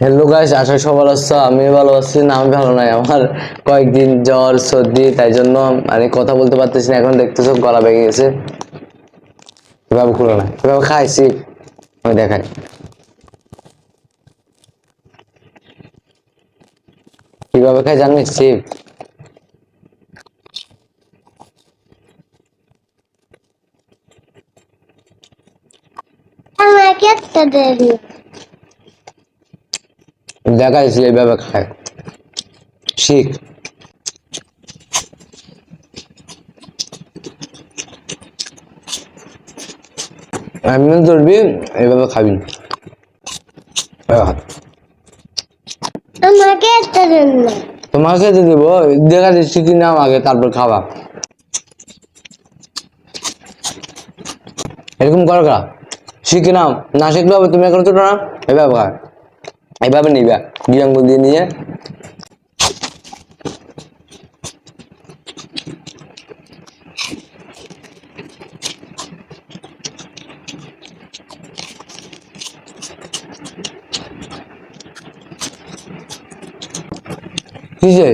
Hello guys আশা করি সবার আছো আমি ভালো আছি, না, আমি ভালো নাই। আমার কয়েকদিন জ্বর, সর্দি, তাই জন্য মানে কথা বলতে পারতেছি না, এখন দেখতেছো গলা ভেঙে গেছে। এভাবে খুলো না, এভাবে খাইছি। আমি দেখাই। কীভাবে খাই জানিস চিপ এমনি ধরবি এইভাবে খাবি আমাকে একটা দেন তোমাকে তো দেবো। দেখা দিচ্ছি কি নাম আগে তারপর খাবা। এরকম করো শিখে নাও। না শিখলে হবে, তুমি এখন তো না। এভাবে এভাবে নিবা। দুই আঙ্গুল দিয়ে নিয়ে। কিসে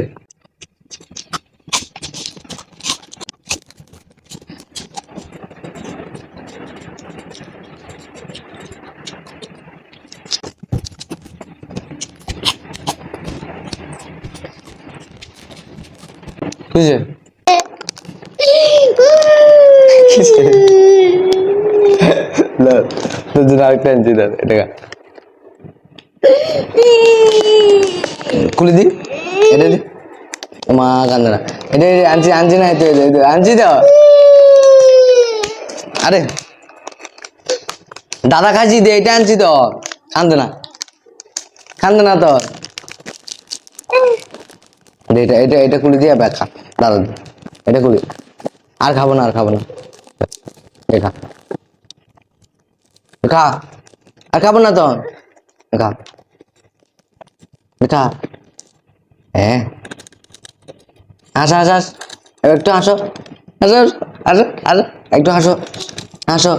জন্য আরেকটা দাদা এটা। খুলে দি এটা দি। মা কান্দে না। এটা আনছি আনছি না এটা আনছি তো। আরে। দাদা খাইছি দে এটা আনছি তো। কান্দে না। কান্দে না তো। এটা এটা এটা খুলে দিয়ে ব্যাগ খা দাদা দে। এটা খুলি আর খাব না, আর খাব না। খা। খা। আর খাব না তো? খা। খা। হ্যাঁ হাসো হাসো হাসো একটু হাসো। হাসো হাসো হাসো। একটু হাসো। হাসো।